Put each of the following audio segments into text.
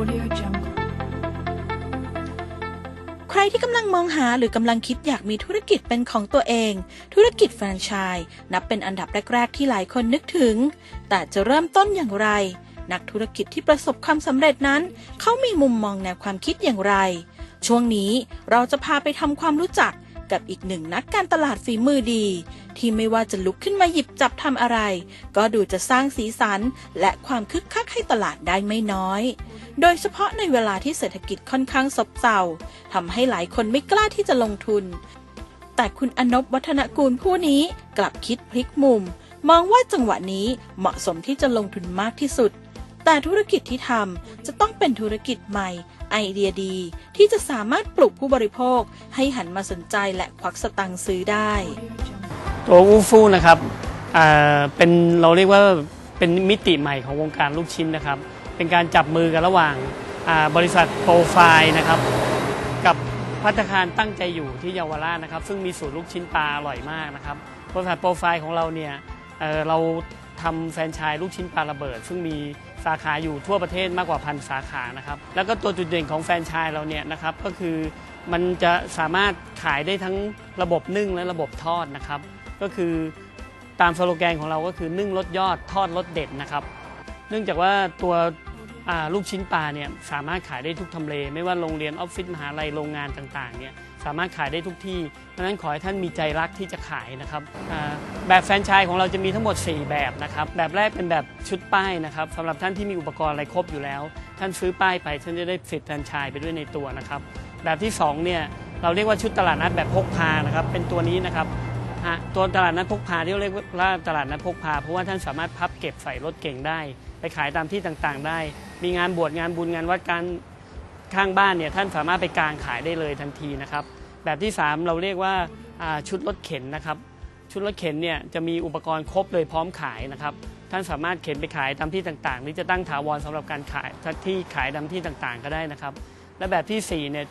Audio Jungle. ใครที่กำลังมองหาหรือกำลังคิดอยากมีธุรกิจเป็นของตัวเอง ธุรกิจแฟรนไชส์นับเป็นอันดับแรก ๆ ที่หลายคนนึกถึง แต่จะเริ่มต้นอย่างไร นักธุรกิจที่ประสบความสำเร็จนั้น เขามีมุมมองแนวความคิดอย่างไร ช่วงนี้เราจะพาไปทำความรู้จัก กับอีกหนึ่งนักการตลาดฝีมือดี ที่ไม่ว่าจะลุกขึ้นมาหยิบจับทำอะไร ก็ดูจะสร้างสีสัน และความคึกคักให้ตลาดได้ไม่น้อย โดยเฉพาะในเวลาที่เศรษฐกิจค่อนข้างซบเซาทำให้หลายคนไม่กล้าที่จะลงทุน แต่คุณอนบวัฒนกูลผู้นี้กลับคิดพลิกมุม มองว่าจังหวะนี้เหมาะสมที่จะลงทุนมากที่สุด แต่ธุรกิจที่ทำจะต้องเป็นธุรกิจใหม่ ไอเดียดี ที่จะสามารถปลุกผู้บริโภคให้หันมาสนใจและควักสตังค์ซื้อได้ ตัวอูฟูนะครับอ่าเป็นเราเรียกว่าเป็นมิติใหม่ของวงการลูกชิ้นนะครับ เป็นการจับมือกันระหว่างอ่าบริษัทโปรไฟล์นะครับ กับพัตตาคารตั้งใจอยู่ที่เยาวราชนะครับ ซึ่งมีสูตรลูกชิ้นปลาอร่อยมากนะครับบริษัทโปรไฟล์ของเราเนี่ยเเรา ทำแฟรนไชส์ลูกชิ้นปลาระเบิด ซึ่งมีสาขาอยู่ทั่วประเทศมากกว่าพันสาขานะครับแล้วก็ตัวจุดเด่นของแฟรนไชส์เราเนี่ยนะครับก็คือมันจะสามารถขายได้ทั้งระบบนึ่งและระบบทอดนะครับ ก็คือตามสโลแกนของเราก็คือนึ่งลดยอดทอดลดเด็ดนะครับ เนื่องจากว่าตัว ลูกชิ้นปลาเนี่ยสามารถขายได้ทุกทำเล ไม่ว่าโรงเรียนออฟฟิศมหาลัยโรงงานต่างๆเนี่ยสามารถขายได้ทุกที่ เพราะฉะนั้นขอให้ท่านมีใจรักที่จะขายนะครับแบบแฟรนไชส์ของเราจะมีทั้งหมด 4 แบบนะครับแบบแรกเป็นแบบชุดป้ายนะครับสำหรับท่านที่มีอุปกรณ์อะไรครบอยู่แล้ว ท่านซื้อป้ายไปท่านจะได้สิทธิ์แฟรนไชส์ไปด้วยในตัวนะครับแบบที่สองเนี่ยเราเรียกว่าชุดตลาดนัดแบบพกพานะครับเป็นตัวนี้นะครับ ฮะตัวตลาดนัดพกพาที่เรียกว่าตลาดนัดพกพาเพราะว่าท่านสามารถพับเก็บใส่รถเก่งได้ ไปขายตามที่ต่างๆ ได้ มีงานบวชงานบุญงานวัดการข้างบ้านเนี่ยท่านสามารถไปกางขายได้เลยทันทีนะครับ แบบที่ 3 เราเรียกว่าชุดรถเข็นนะครับ ชุดรถเข็นเนี่ยจะมีอุปกรณ์ครบเลยพร้อมขายนะครับ ท่านสามารถเข็นไปขายตามที่ต่างๆ หรือจะตั้งถาวรสำหรับการขายที่ขายตามที่ต่างๆ ก็ได้นะครับ และแบบที่4เนี่ย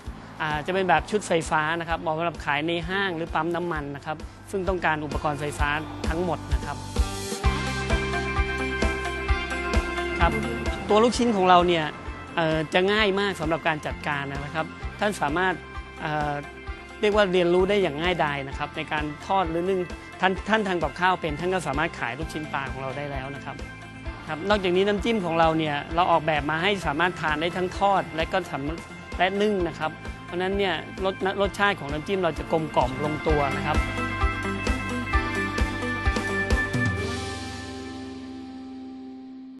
จะเป็นแบบชุดไฟฟ้านะครับเหมาะสำหรับขายในห้างหรือปั๊มน้ำมันนะครับซึ่งต้องการอุปกรณ์ไฟฟ้าทั้งหมดนะครับครับตัวลูกชิ้นของเราเนี่ยจะง่ายมากสำหรับการจัดการนะครับ ท่านสามารถเรียกว่าเรียนรู้ได้อย่างง่ายดายนะครับ ในการทอดหรือนึ่งท่านท่านทำกับข้าวเป็น ท่านก็สามารถขายลูกชิ้นปลาของเราได้แล้วนะครับครับนอกจากนี้น้ำจิ้มของเราเนี่ยเราออกแบบมาให้สามารถทานได้ทั้งทอด และก็สามารถและนึ่งนะครับ ราะนั้นเนี่ยรสรสชาติของน้ำจิ้มเราจะกลมกล่อมลงตัวนะครับ